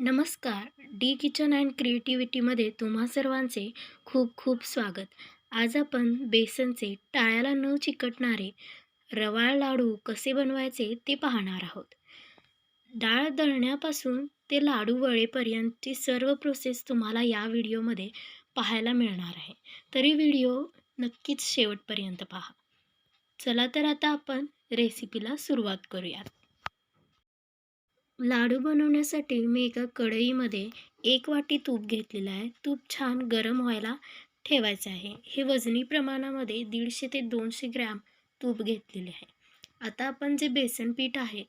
नमस्कार. D kitchen and क्रिएटिव्हिटीमध्ये तुम्हा सर्वांचे खूप खूप स्वागत. आज आपण बेसनचे टाळ्याला न चिकटणारे रवाळ लाडू कसे बनवायचे ते पाहणार आहोत. डाळ दळण्यापासून ते लाडू वळेपर्यंतची सर्व प्रोसेस तुम्हाला या व्हिडिओमध्ये पाहायला मिळणार आहे. तरी व्हिडिओ नक्कीच शेवटपर्यंत पहा. चला तर आता आपण रेसिपीला सुरुवात करूयात. लाडू बनवण्यासाठी मी एका कढईमध्ये एक वाटी तूप घेतलेलं आहे. तूप छान गरम व्हायला ठेवायचं आहे. हे वजनी प्रमाणामध्ये दीडशे ते दोनशे ग्रॅम तूप घेतलेले आहे. आता आपण जे बेसन पीठ आहे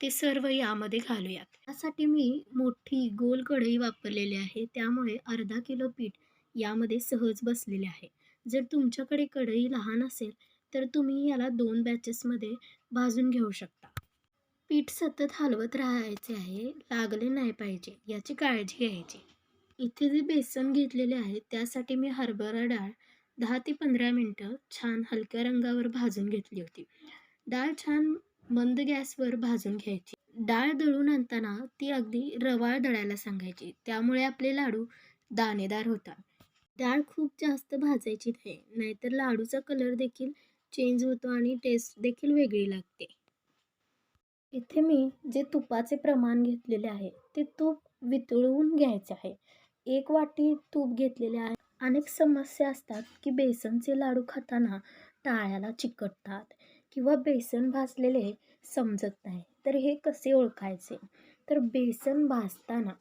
ते सर्व यामध्ये घालूयात. त्यासाठी मी मोठी गोल कढई वापरलेली आहे. त्यामुळे अर्धा किलो पीठ यामध्ये सहज बसलेले आहे. जर तुमच्याकडे कढई लहान असेल तर तुम्ही याला दोन बॅचेसमध्ये भाजून घेऊ शकता. पीठ सतत हलवत राहायचे आहे लागले नाही पाहिजे याची काळजी घ्यायची. इथे जे बेसन घेतलेले आहे त्यासाठी मी हरभरा डाळ दहा ते पंधरा मिनटं छान हलक्या रंगावर भाजून घेतली होती. डाळ छान मंद गॅसवर भाजून घ्यायची. डाळ दळून आणताना ती अगदी रवाळ दळायला सांगायची. त्यामुळे आपले लाडू दाणेदार होतात. डाळ खूप जास्त भाजायची नाही नाहीतर लाडूचा कलर देखील चेंज होतो आणि टेस्ट देखील वेगळी लागते. इथे मी जे तुपाचे प्रमाण घेतलेले आहे ते तूप वितळवून घ्यायचे आहे. एक वाटी तूप घेतलेले आहे. अनेक समस्या असतात की बेसनचे लाडू खाताना टाळ्याला चिकटतात किंवा बेसन भाजलेले समजत नाही तर हे कसे ओळखायचे? तर बेसन भाजताना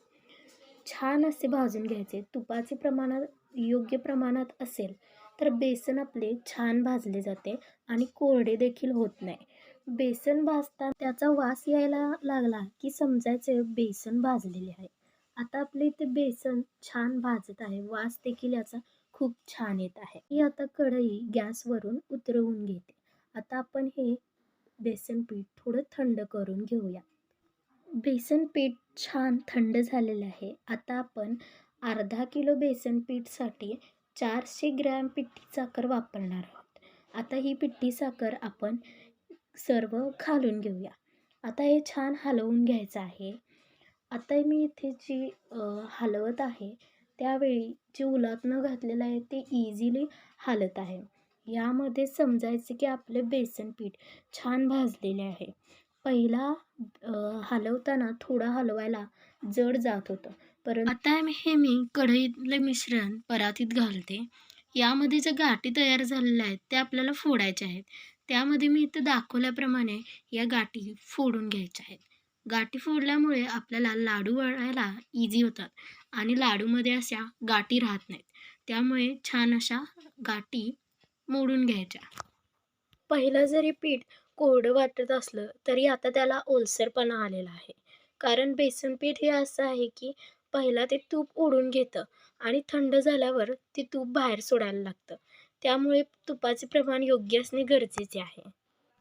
छान असे भाजून घ्यायचे. तुपाचे प्रमाणात योग्य प्रमाणात असेल तर बेसन आपले छान भाजले जाते आणि कोरडे देखील होत नाही. बेसन भाजताना त्याचा वास यायला लागला की समजायचे बेसन भाजलेले आहे. आता आपले इथे बेसन छान भाजत आहे. वास देखील याचा खूप छान येत आहे. ही आता कढई गॅसवरून उतरवून घेते. आता आपण हे बेसन पीठ थोडं थंड करून घेऊया. बेसन पीठ छान थंड झालेलं आहे. आता आपण अर्धा किलो बेसन पीठसाठी चारशे ग्रॅम पिठी साखर वापरणार आहोत. आता ही पिठी साखर आपण सर्व घालून घेऊया. आता हे छान हलवून घ्यायचं आहे. आता मी इथे जी हलवत आहे त्यावेळी जे उलात घातलेलं आहे ते इझिली हालत आहे. यामध्ये समजायचं की आपले बेसन पीठ छान भाजलेले आहे. पहिला हलवताना थोडं हलवायला जड जात होतं परंतु आता हे मी कढईतले मिश्रण परातीत घालते. यामध्ये ज्या गाठी तयार झालेल्या आहेत त्या आपल्याला फोडायच्या आहेत. त्यामध्ये मी इथं दाखवल्याप्रमाणे या गाठी फोडून घ्यायच्या आहेत. गाठी फोडल्यामुळे आपल्याला लाडू वळायला इझी होतात आणि लाडूमध्ये अशा गाठी राहत नाहीत. त्यामुळे छान अशा गाठी मोडून घ्यायच्या. पहिलं जरी पीठ कोरडं वाटत असलं तरी आता त्याला ओलसरपणा आलेला आहे. कारण बेसन पीठ हे असं आहे की पहिला ते तूप ओढून घेतं आणि थंड झाल्यावर ते तूप बाहेर सोडायला लागतं. त्यामुळे तुपाचे प्रमाण योग्य असणे गरजेचे आहे.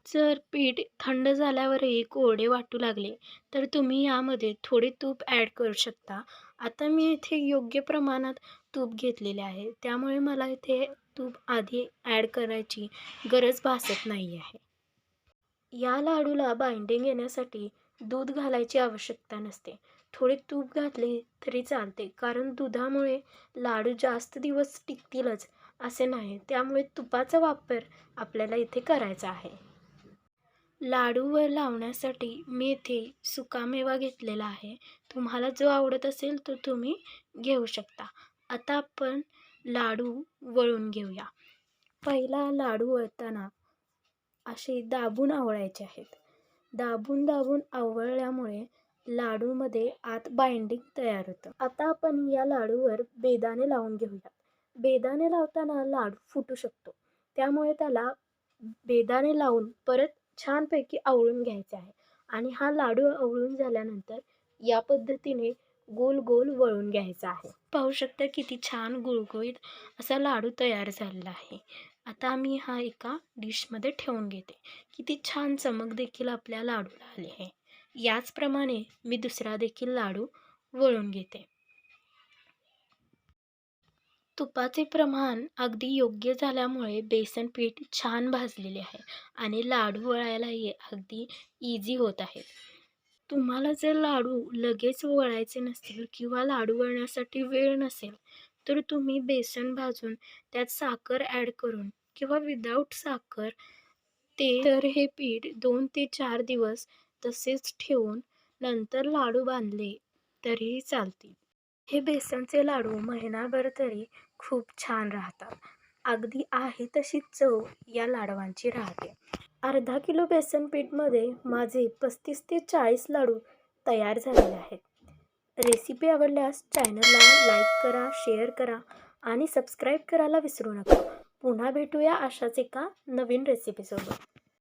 जर पीठ थंड झाल्यावरही कोरडे वाटू लागले तर तुम्ही यामध्ये थोडे तूप ॲड करू शकता. आता मी इथे योग्य प्रमाणात तूप घेतलेले आहे. त्यामुळे मला इथे तूप आधी ॲड करायची गरज भासत नाही आहे. या लाडूला बाइंडिंग येण्यासाठी दूध घालायची आवश्यकता नसते. थोडे तूप घातले तरी चालते कारण दुधामुळे लाडू जास्त दिवस टिकतीलच. असे नाही. त्यामुळे तुपाचा वापर आपल्याला इथे करायचा आहे. लाडूवर लावण्यासाठी मी इथे सुकामेवा घेतलेला आहे. तुम्हाला जो आवडत असेल तो तुम्ही घेऊ शकता. आता आपण लाडू वळून घेऊया. पहिला लाडू वळताना असे दाबून आवळायचे आहेत. दाबून दाबून आवळल्यामुळे लाडूमध्ये आत बाइंडिंग तयार होतं. आता आपण या लाडूवर बेदाणे लावून घेऊया बेदाणे लावताना लाडू फुटू शकतो. त्यामुळे त्याला बेदाणे लावून परत छानपैकी आवळून घ्यायचे आहे. आणि हा लाडू आवळून झाल्यानंतर या पद्धतीने गोल गोल वळून घ्यायचा आहे. पाहू शकता किती छान गुळगुळीत असा लाडू तयार झालेला आहे. आता मी हा एका डिशमध्ये ठेवून घेते. किती छान चमक देखील आपल्या लाडूला आली आहे. याचप्रमाणे मी दुसरा देखील लाडू वळून घेते. तुपाचे प्रमाण अगदी योग्य झाल्यामुळे बेसन पीठ छान भाजलेले आहे आणि लाडू वळायलाही अगदी इझी होत आहे तुम्हाला जर लाडू लगेच वळायचे नसतील किंवा लाडू वळण्यासाठी वेळ नसेल तर तुम्ही बेसन भाजून त्यात साखर ॲड करून किंवा विदाऊट साखर ते तर हे पीठ दोन ते चार दिवस तसेच ठेवून नंतर लाडू बांधले तरीही चालतील. हे बेसनचे लाडू महिनाभर तरी खूप छान राहतात. अगदी आहे तशी चव या लाडवांची राहते. अर्धा किलो बेसन पीठमध्ये माझे पस्तीस ते चाळीस लाडू तयार झालेले आहेत. रेसिपी आवडल्यास चॅनलला लाईक करा शेअर करा आणि सबस्क्राईब करायला विसरू नका. पुन्हा भेटूया अशाच एका नवीन रेसिपीसोबत.